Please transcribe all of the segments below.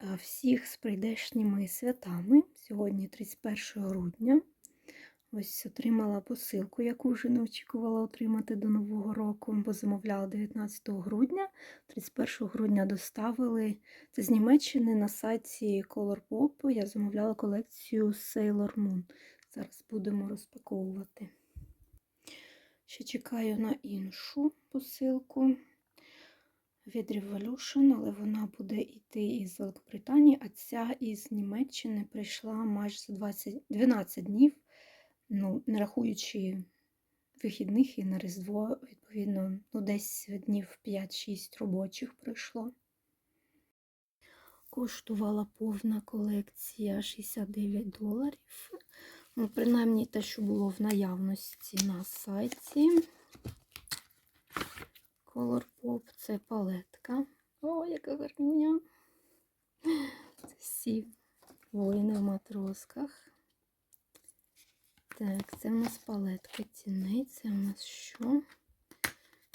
Е, Всіх з прийдешніми святами. Сьогодні 31 грудня. Ось отримала посилку, яку вже не очікувала отримати до Нового року, бо замовляла 19 грудня. 31 грудня доставили. Це з Німеччини на сайті Colourpop. Я замовляла колекцію Sailor Moon. Зараз будемо розпаковувати. Ще чекаю на іншу посилку від Revolution, але вона буде йти із Великобританії, а ця із Німеччини прийшла майже за 20, 12 днів, ну, не рахуючи вихідних і на Різдво, відповідно, ну, десь днів 5-6 робочих пройшло. Коштувала повна колекція 69 доларів. Ну, принаймні те, що було в наявності на сайті. Colourpop це палетка. О, яка гарнюня. Це всі воїни в матросках. Так, це в нас палетка тіней. Це в нас що?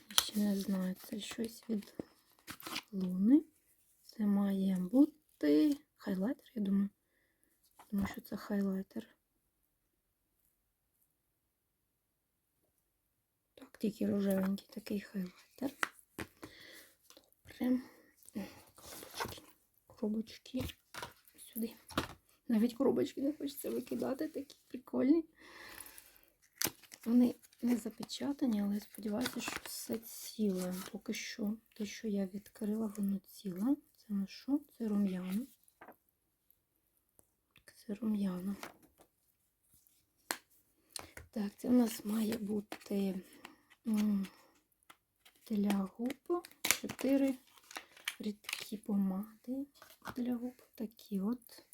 Я ще не знаю, це щось від луни. Це має бути хайлайтер, я думаю. Думаю, що це хайлайтер. Тільки рожевенький такий хайлайтер. Добре. Коробочки. Коробочки. Сюди. Навіть коробочки не хочеться викидати, такі прикольні. Вони не запечатані, але сподіваюся, що все ціле. Поки що те, що я відкрила, воно ціле. Це на що? Це рум'яна. Це рум'яна. Так, це у нас має бути для губ 4 рідкі помади для губ. Такі от.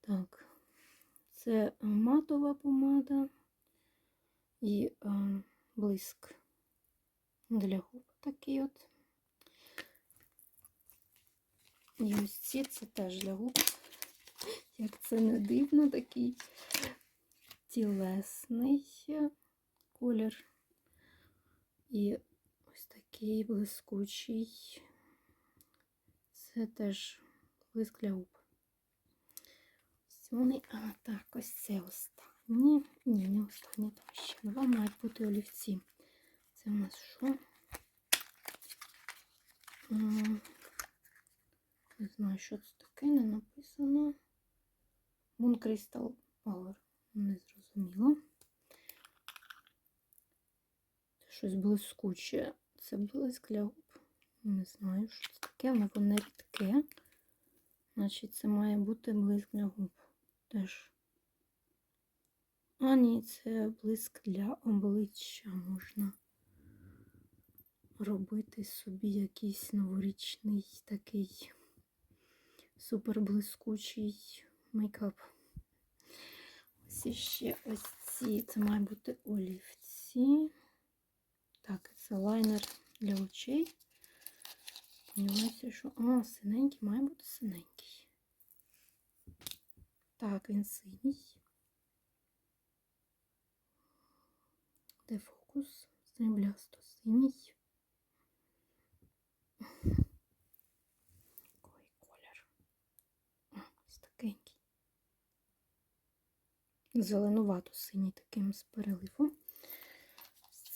Так, це матова помада і е, блиск для губ такий от. І ось ці це теж для губ. Як це не дивно, такий тілесний колір. І ось такий блискучий. Це теж блиск для губ. Вони, а так, ось це останнє. Ні, не останнє, там ще два мають бути олівці. Це у нас що? Не знаю, що це таке, не написано. Moon Crystal Power. Не зрозуміло. Щось блискуче. Це блиск для губ. Не знаю, що це таке, але воно рідке. Значить, це має бути блиск для губ. Теж. А, ні, це блиск для обличчя можна робити собі якийсь новорічний такий супер блискучий мейкап. Ось ще ось ці, це має бути олівці. Так, це лайнер для очей. Сподіваюся, що... А, синенький, має бути синенький. Так, він синій. Де фокус? Сріблясто синій. Який колір? А, ось такенький. Зеленувато синій таким з переливом.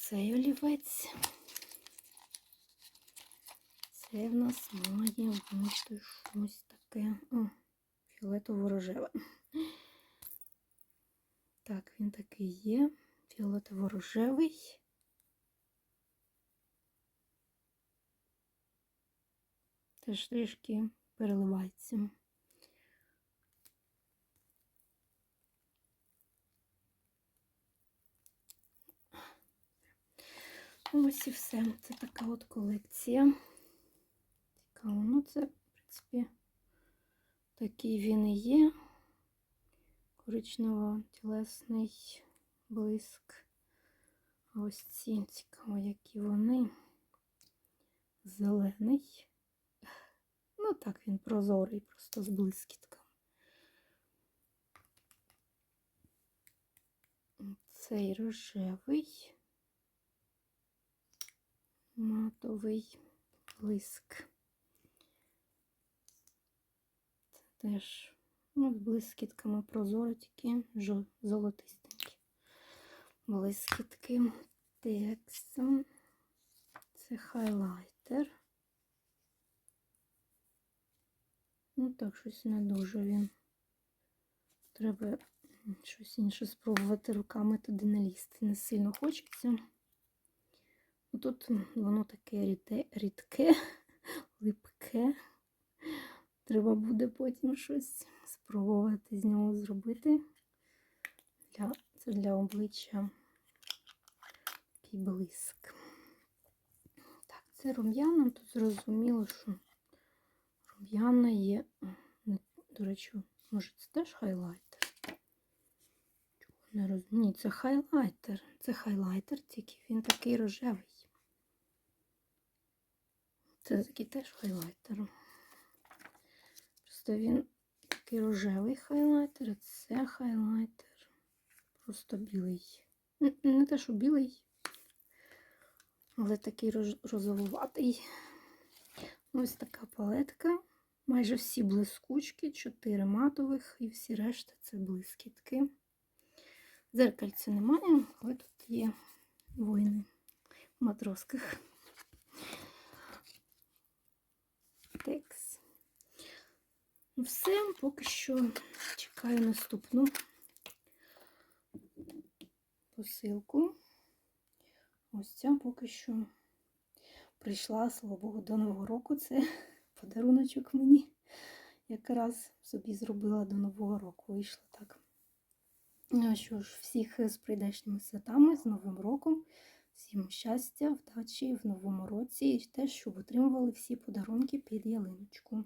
Цей олівець. Це в нас має бути щось таке. О, фіолетово-рожеве. Так, він такий є. Фіолетово-рожевий. Теж трішки переливається. Ось і все. Це така от колекція. Цікаво. Ну, це, в принципі, такий він і є. Коричнево-тілесний блиск. А ось ці цікаво, які вони. Зелений. Ну, так, він прозорий, просто з блискітками. Цей рожевий матовий блиск. Це теж ну, з блискітками прозоро, тільки золотистенькі. Блискітки. Текс. Це хайлайтер. Ну так, щось не дуже він. Треба щось інше спробувати руками туди не лізти. Не сильно хочеться. Тут воно таке рідке, липке. Треба буде потім щось спробувати з нього зробити. Для, це для обличчя такий блиск. Так, це рум'яна. Тут зрозуміло, що рум'яна є. До речі, може це теж хайлайтер? Не роз... Ні, це хайлайтер. Це хайлайтер, тільки він такий рожевий. Це такий теж хайлайтер. Просто він такий рожевий хайлайтер, а це хайлайтер. Просто білий. Не те, що білий, але такий роз- розовуватий. Ось така палетка. Майже всі блискучки, чотири матових і всі решта це блискітки. Зеркальця немає, але тут є воїни в матросках. Текс. Ну, Все, поки що чекаю наступну посилку. Ось ця поки що прийшла, слава Богу, до Нового року. Це подаруночок мені. Якраз собі зробила до Нового року. Вийшло так. Ну що ж, всіх з прийдешніми святами, з Новим роком. Всім щастя, вдачі в новому році і те, щоб отримували всі подарунки під ялиночку.